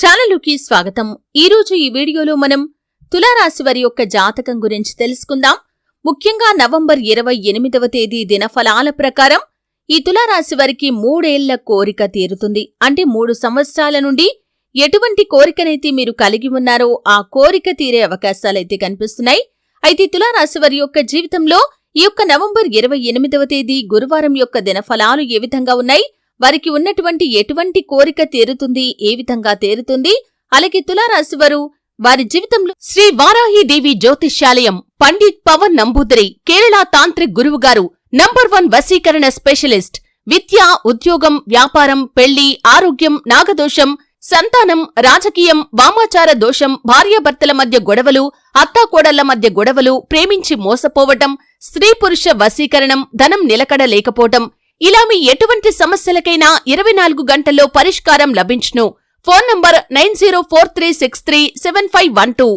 ఛానలుకి స్వాగతం. ఈరోజు ఈ వీడియోలో మనం తులారాశి వారి యొక్క జాతకం గురించి తెలుసుకుందాం. ముఖ్యంగా నవంబర్ ఇరవై ఎనిమిదవ తేదీ దినఫలాల ప్రకారం ఈ తులారాశి వారికి మూడేళ్ళ కోరిక తీరుతుంది. అంటే మూడు సంవత్సరాల నుండి ఎటువంటి కోరికనైతే మీరు కలిగి ఉన్నారో ఆ కోరిక తీరే అవకాశాలైతే కనిపిస్తున్నాయి. అయితే తులారాశి వారి యొక్క జీవితంలో ఈ యొక్క నవంబర్ ఇరవై ఎనిమిదవ తేదీ గురువారం యొక్క దినఫలాలు ఏ విధంగా ఉన్నాయి? వారికి ఉన్నటువంటి ఎటువంటి కోరిక తీరుతుంది ఏ విధంగా తీరుతుంది? అలాగే తులారాశి వారు వారి జీవితంలో శ్రీ వారాహిదేవి జ్యోతిష్యాలయం పండిత్ పవన్ నంబూదరి కేరళ తాంత్రిక్ గురువుగారు నంబర్ వన్ వశీకరణ స్పెషలిస్ట్ విద్య ఉద్యోగం వ్యాపారం పెళ్ళి ఆరోగ్యం నాగదోషం సంతానం రాజకీయం వామాచార దోషం భార్యాభర్తల మధ్య గొడవలు అత్తాకోడళ్ళ మధ్య గొడవలు ప్రేమించి మోసపోవటం స్త్రీ పురుష వశీకరణం ధనం నిలకడ లేకపోవటం ఇలా మీ ఎటువంటి సమస్యలకైనా ఇరవై నాలుగు గంటల్లో పరిష్కారం లభించును. Phone number nine zero four three six three seven five one two.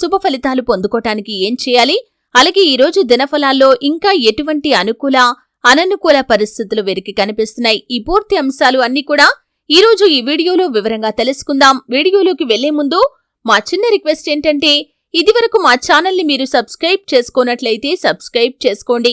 శుభ ఫలితాలు పొందుకోటానికి ఏం చేయాలి? అలాగే ఈ రోజు దినఫలాల్లో ఇంకా ఎటువంటి అనుకూల అననుకూల పరిస్థితులు వీరికి కనిపిస్తున్నాయి. ఈ పూర్తి అంశాలు అన్ని కూడా ఈ రోజు ఈ వీడియోలో వివరంగా తెలుసుకుందాం. వీడియోలోకి వెళ్ళే ముందు మా చిన్న రిక్వెస్ట్ ఏంటంటే ఇదివరకు మా ఛానల్ని మీరు సబ్స్క్రైబ్ చేసుకోనట్లయితే సబ్స్క్రైబ్ చేసుకోండి.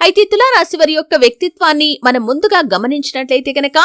అయితే తులారాశి వారి యొక్క వ్యక్తిత్వాన్ని మనం ముందుగా గమనించినట్లయితే గనక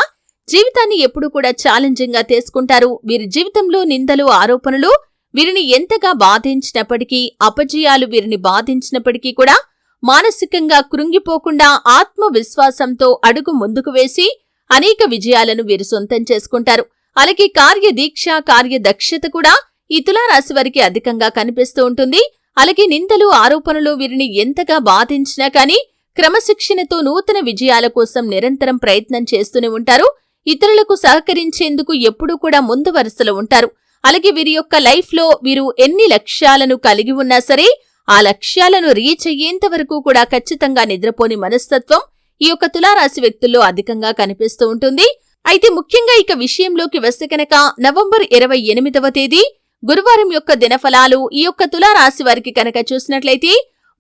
జీవితాన్ని ఎప్పుడూ కూడా ఛాలెంజింగ్గా తీసుకుంటారు. వీరి జీవితంలో నిందలు ఆరోపణలు వీరిని ఎంతగా బాధించినప్పటికీ అపజయాలు వీరిని బాధించినప్పటికీ కూడా మానసికంగా కృంగిపోకుండా ఆత్మవిశ్వాసంతో అడుగు ముందుకు వేసి అనేక విజయాలను వీరు సొంతం చేసుకుంటారు. అలాగే కార్యదీక్ష కార్యదక్షత కూడా ఈ తులారాశి వారికి అధికంగా కనిపిస్తూ ఉంటుంది. అలాగే నిందలు ఆరోపణలు వీరిని ఎంతగా బాధించినా కానీ క్రమశిక్షణతో నూతన విజయాల కోసం నిరంతరం ప్రయత్నం చేస్తూనే ఉంటారు. ఇతరులకు సహకరించేందుకు ఎప్పుడూ కూడా ముందు వరుసలో ఉంటారు. అలాగే వీరి యొక్క లైఫ్లో వీరు ఎన్ని లక్ష్యాలను కలిగి ఉన్నా సరే ఆ లక్ష్యాలను రీచ్ అయ్యేంత వరకు కూడా ఖచ్చితంగా నిద్రపోని మనస్తత్వం ఈ యొక్క తులారాశి వ్యక్తుల్లో అధికంగా కనిపిస్తూ ఉంటుంది. అయితే ముఖ్యంగా ఇక విషయంలోకి వస్తే కనుక నవంబర్ ఇరవై ఎనిమిదవ తేదీ గురువారం యొక్క దినఫలాలు ఈ యొక్క తులారాశి వారికి కనుక చూసినట్లయితే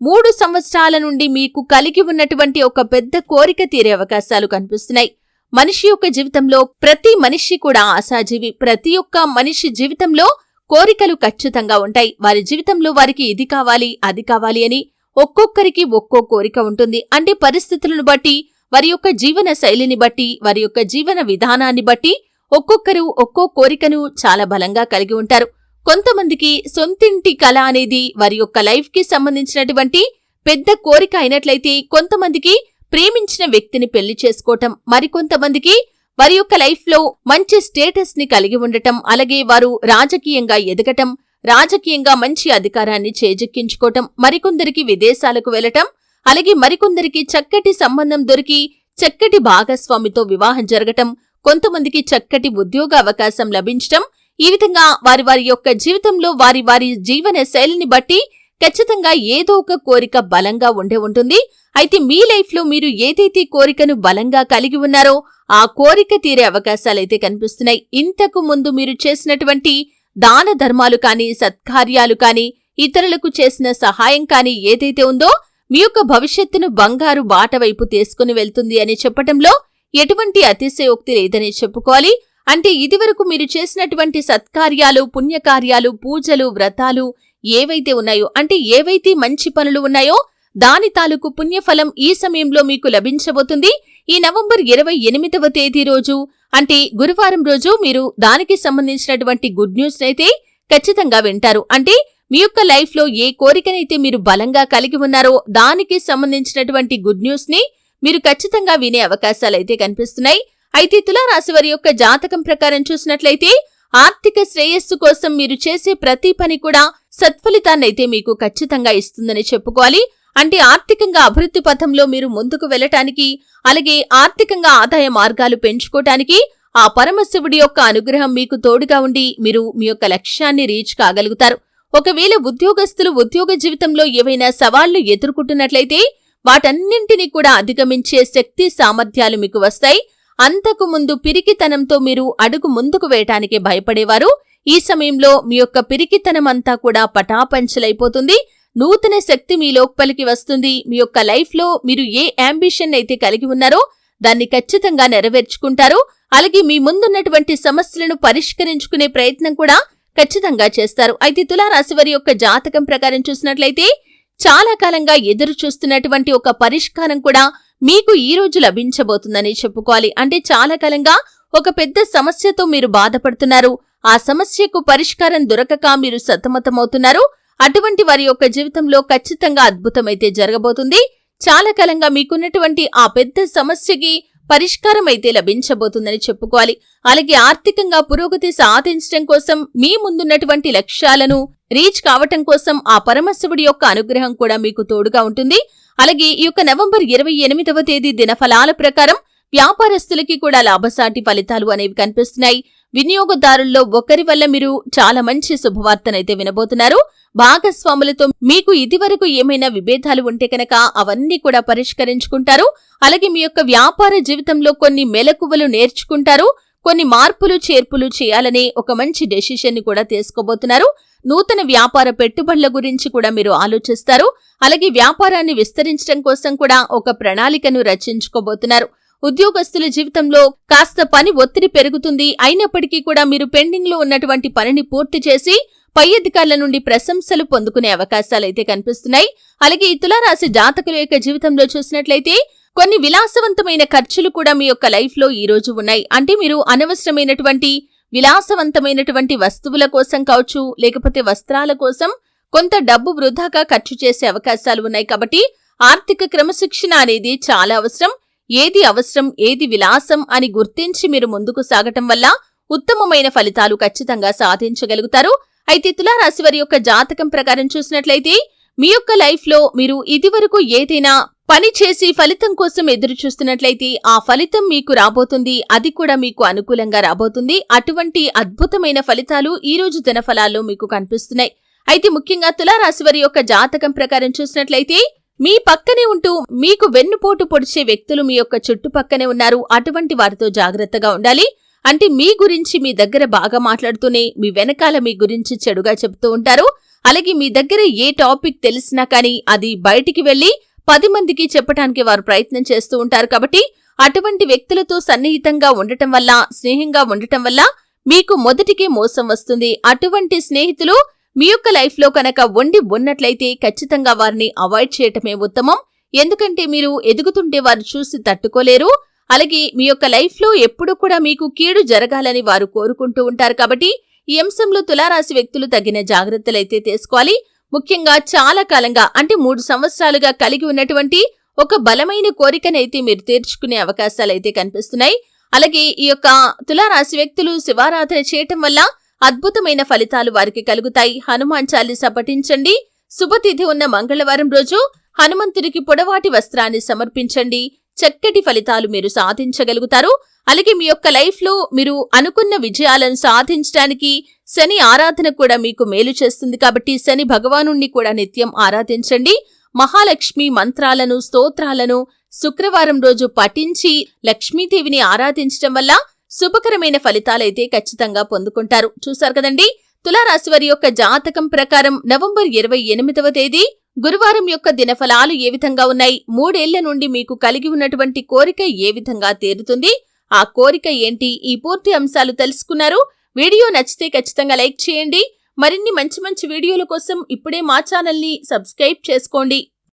మూడు సంవత్సరాల నుండి మీకు కలిగి ఉన్నటువంటి ఒక పెద్ద కోరిక తీరే అవకాశాలు కనిపిస్తున్నాయి. మనిషి యొక్క జీవితంలో ప్రతి మనిషి కూడా ఆశాజీవి. ప్రతి ఒక్క మనిషి జీవితంలో కోరికలు ఖచ్చితంగా ఉంటాయి. వారి జీవితంలో వారికి ఇది కావాలి అది కావాలి అని ఒక్కొక్కరికి ఒక్కో కోరిక ఉంటుంది. అంటే పరిస్థితులను బట్టి వారి యొక్క జీవన శైలిని బట్టి వారి యొక్క జీవన విధానాన్ని బట్టి ఒక్కొక్కరు ఒక్కో కోరికను చాలా బలంగా కలిగి ఉంటారు. కొంతమందికి సొంతింటి కళ అనేది వారి యొక్క లైఫ్కి సంబంధించినటువంటి పెద్ద కోరిక అయినట్లయితే కొంతమందికి ప్రేమించిన వ్యక్తిని పెళ్ళి చేసుకోవటం మరికొంతమందికి వారి యొక్క లైఫ్లో మంచి స్టేటస్ని కలిగి ఉండటం అలాగే వారు రాజకీయంగా ఎదగటం రాజకీయంగా మంచి అధికారాన్ని చేజెక్కించుకోవటం మరికొందరికి విదేశాలకు వెళ్ళటం అలాగే మరికొందరికి చక్కటి సంబంధం దొరికి చక్కటి భాగస్వామితో వివాహం జరగటం కొంతమందికి చక్కటి ఉద్యోగ అవకాశం లభించటం ఈ విధంగా వారి వారి యొక్క జీవితంలో వారి వారి జీవన శైలిని బట్టి ఖచ్చితంగా ఏదో ఒక కోరిక బలంగా ఉండే ఉంటుంది. అయితే మీ లైఫ్లో మీరు ఏదైతే కోరికను బలంగా కలిగి ఉన్నారో ఆ కోరిక తీరే అవకాశాలైతే కనిపిస్తున్నాయి. ఇంతకు ముందు మీరు చేసినటువంటి దాన ధర్మాలు కానీ సత్కార్యాలు కానీ ఇతరులకు చేసిన సహాయం కానీ ఏదైతే ఉందో మీ యొక్క భవిష్యత్తును బంగారు బాట వైపు తీసుకుని వెళ్తుంది అని చెప్పటంలో ఎటువంటి అతిశయోక్తి లేదని చెప్పుకోవాలి. అంటే ఇదివరకు మీరు చేసినటువంటి సత్కార్యాలు పుణ్యకార్యాలు పూజలు వ్రతాలు ఏవైతే ఉన్నాయో అంటే ఏవైతే మంచి పనులు ఉన్నాయో దాని తాలూకు పుణ్యఫలం ఈ సమయంలో మీకు లభించబోతుంది. ఈ నవంబర్ ఇరవై ఎనిమిదవ తేదీ రోజు అంటే గురువారం రోజు మీరు దానికి సంబంధించినటువంటి గుడ్ న్యూస్ అయితే ఖచ్చితంగా వింటారు. అంటే మీ యొక్క లైఫ్లో ఏ కోరికనైతే మీరు బలంగా కలిగి ఉన్నారో దానికి సంబంధించినటువంటి గుడ్ న్యూస్ని మీరు ఖచ్చితంగా వినే అవకాశాలైతే కనిపిస్తున్నాయి. అయితే తులారాశి వారి యొక్క జాతకం ప్రకారం చూసినట్లయితే ఆర్థిక శ్రేయస్సు కోసం మీరు చేసే ప్రతి పని కూడా సత్ఫలితాన్నైతే మీకు ఖచ్చితంగా ఇస్తుందని చెప్పుకోవాలి. అంటే ఆర్థికంగా అభివృద్ధి పథంలో మీరు ముందుకు వెళ్ళటానికి అలాగే ఆర్థికంగా ఆదాయ మార్గాలు పెంచుకోవటానికి ఆ పరమశివుడి యొక్క అనుగ్రహం మీకు తోడుగా ఉండి మీరు మీ యొక్క లక్ష్యాన్ని రీచ్ కాగలుగుతారు. ఒకవేళ ఉద్యోగస్తులు ఉద్యోగ జీవితంలో ఏవైనా సవాళ్ళు ఎదుర్కొంటున్నట్లయితే వాటన్నింటినీ కూడా అధిగమించే శక్తి సామర్థ్యాలు మీకు వస్తాయి. అంతకు ముందు పిరికితనంతో మీరు అడుగు ముందుకు వేయటానికి భయపడేవారు. ఈ సమయంలో మీ యొక్క పిరికితనం అంతా కూడా పటాపంచలైపోతుంది. నూతన శక్తి మీ లోపలికి వస్తుంది. మీ యొక్క లైఫ్లో మీరు ఏ అంబిషన్ అయితే కలిగి ఉన్నారో దాన్ని ఖచ్చితంగా నెరవేర్చుకుంటారు. అలాగే మీ ముందున్నటువంటి సమస్యలను పరిష్కరించుకునే ప్రయత్నం కూడా ఖచ్చితంగా చేస్తారు. అయితే తులారాశి వారి యొక్క జాతకం ప్రకారం చూసినట్లయితే చాలా కాలంగా ఎదురు చూస్తున్నటువంటి ఒక పరిష్కారం కూడా మీకు ఈ రోజు లభించబోతుందని చెప్పుకోవాలి. అంటే చాలా కాలంగా ఒక పెద్ద సమస్యతో మీరు బాధపడుతున్నారు. ఆ సమస్యకు పరిష్కారం దొరకక మీరు సతమతమవుతున్నారు. అటువంటి వారి యొక్క జీవితంలో ఖచ్చితంగా అద్భుతమైతే జరగబోతుంది. చాలా కాలంగా మీకున్నటువంటి ఆ పెద్ద సమస్యకి పరిష్కారం అయితే లభించబోతుందని చెప్పుకోవాలి. అలాగే ఆర్థికంగా పురోగతి సాధించడం కోసం మీ ముందున్నటువంటి లక్ష్యాలను రీచ్ కావటం కోసం ఆ పరమశివుడి యొక్క అనుగ్రహం కూడా మీకు తోడుగా ఉంటుంది. అలాగే ఈ యొక్క నవంబర్ ఇరవై ఎనిమిదవ తేదీ దినఫలాల ప్రకారం వ్యాపారస్తులకి కూడా లాభసాటి ఫలితాలు అనేవి కనిపిస్తున్నాయి. వినియోగదారుల్లో ఒకరి వల్ల మీరు చాలా మంచి శుభవార్తనైతే వినబోతున్నారు. భాగస్వాములతో మీకు ఇదివరకు ఏమైనా విభేదాలు ఉంటే కనుక అవన్నీ కూడా పరిష్కరించుకుంటారు. అలాగే మీ యొక్క వ్యాపార జీవితంలో కొన్ని మెలకువలు నేర్చుకుంటారు. కొన్ని మార్పులు చేర్పులు చేయాలనే ఒక మంచి డెసిషన్ని కూడా తీసుకోబోతున్నారు. నూతన వ్యాపార పెట్టుబడుల గురించి కూడా మీరు ఆలోచిస్తారు. అలాగే వ్యాపారాన్ని విస్తరించడం కోసం కూడా ఒక ప్రణాళికను రచించుకోబోతున్నారు. ఉద్యోగస్తుల జీవితంలో కాస్త పని ఒత్తిడి పెరుగుతుంది. అయినప్పటికీ కూడా మీరు పెండింగ్లో ఉన్నటువంటి పనిని పూర్తి చేసి పై అధికారుల నుండి ప్రశంసలు పొందుకునే అవకాశాలైతే కనిపిస్తున్నాయి. అలాగే ఈ తులారాశి జాతకుల యొక్క జీవితంలో చూసినట్లయితే కొన్ని విలాసవంతమైన ఖర్చులు కూడా మీ యొక్క లైఫ్లో ఈరోజు ఉన్నాయి. అంటే మీరు అనవసరమైనటువంటి విలాసవంతమైనటువంటి వస్తువుల కోసం కావచ్చు లేకపోతే వస్త్రాల కోసం కొంత డబ్బు వృధాగా ఖర్చు చేసే అవకాశాలు ఉన్నాయి. కాబట్టి ఆర్థిక క్రమశిక్షణ అనేది చాలా అవసరం. ఏది అవసరం ఏది విలాసం అని గుర్తించి మీరు ముందుకు సాగటం వల్ల ఉత్తమమైన ఫలితాలు ఖచ్చితంగా సాధించగలుగుతారు. అయితే తులారాశి వారి యొక్క జాతకం ప్రకారం చూసినట్లయితే మీ యొక్క లైఫ్లో మీరు ఇదివరకు ఏదైనా పని చేసి ఫలితం కోసం ఎదురు చూస్తున్నట్లయితే ఆ ఫలితం మీకు రాబోతుంది అది కూడా మీకు అనుకూలంగా రాబోతుంది. అటువంటి అద్భుతమైన ఫలితాలు ఈ రోజు దినఫలాల్లో మీకు కనిపిస్తున్నాయి. అయితే ముఖ్యంగా తులారాశి వారి యొక్క జాతకం ప్రకారం చూసినట్లయితే మీ పక్కనే ఉంటూ మీకు వెన్నుపోటు పొడిచే వ్యక్తులు మీ యొక్క చుట్టుపక్కనే ఉన్నారు. అటువంటి వారితో జాగ్రత్తగా ఉండాలి. అంటే మీ గురించి మీ దగ్గర బాగా మాట్లాడుతూనే మీ వెనకాల మీ గురించి చెడుగా చెబుతూ ఉంటారు. అలాగే మీ దగ్గర ఏ టాపిక్ తెలిసినా కానీ అది బయటికి వెళ్ళి పది మందికి చెప్పటానికి వారు ప్రయత్నం చేస్తూ ఉంటారు కాబట్టి అటువంటి వ్యక్తులతో సన్నిహితంగా ఉండటం వల్ల స్నేహంగా ఉండటం వల్ల మీకు మొదటికే మోసం వస్తుంది. అటువంటి స్నేహితులు మీ యొక్క లైఫ్లో కనుక వండి ఉన్నట్లయితే ఖచ్చితంగా వారిని అవాయిడ్ చేయటమే ఉత్తమం. ఎందుకంటే మీరు ఎదుగుతుంటే వారు చూసి తట్టుకోలేరు. అలాగే మీ యొక్క లైఫ్లో ఎప్పుడూ ఎప్పుడు కూడా మీకు కీడు జరగాలని వారు కోరుకుంటూ ఉంటారు కాబట్టి ఈ అంశంలో తులారాశి వ్యక్తులు తగిన జాగ్రత్తలైతే తీసుకోవాలి. ముఖ్యంగా చాలా కాలంగా అంటే మూడు సంవత్సరాలుగా కలిగి ఉన్నటువంటి ఒక బలమైన కోరికనైతే మీరు తీర్చుకునే అవకాశాలైతే కనిపిస్తున్నాయి. అలాగే ఈ యొక్క తులారాశి వ్యక్తులు శివారాధన చేయటం వల్ల అద్భుతమైన ఫలితాలు వారికి కలుగుతాయి. హనుమాన్ చాలీస పఠించండి. శుభతిథి ఉన్న మంగళవారం రోజు హనుమంతుడికి పొడవాటి వస్త్రాన్ని సమర్పించండి. చక్కటి ఫలితాలు మీరు సాధించగలుగుతారు. అలాగే మీ యొక్క లైఫ్లో మీరు అనుకున్న విజయాలను సాధించడానికి శని ఆరాధన కూడా మీకు మేలు చేస్తుంది కాబట్టి శని భగవాను కూడా నిత్యం ఆరాధించండి. మహాలక్ష్మి మంత్రాలను స్తోత్రాలను శుక్రవారం రోజు పఠించి లక్ష్మీదేవిని ఆరాధించటం వల్ల శుభకరమైన ఫలితాలైతే ఖచ్చితంగా పొందుకుంటారు. చూశారు కదండి? తులారాశి వారి యొక్క జాతకం ప్రకారం నవంబర్ ఇరవై ఎనిమిదవ తేదీ గురువారం యొక్క దినఫలాలు ఏ విధంగా ఉన్నాయి? మూడేళ్ళ నుండి మీకు కలిగి ఉన్నటువంటి కోరిక ఏ విధంగా తీరుతుంది? ఆ కోరిక ఏంటి? ఈ పూర్తి అంశాలు తెలుసుకున్నారు. వీడియో నచ్చితే ఖచ్చితంగా లైక్ చేయండి. మరిన్ని మంచి మంచి వీడియోల కోసం ఇప్పుడే మా ఛానల్ని సబ్స్క్రైబ్ చేసుకోండి.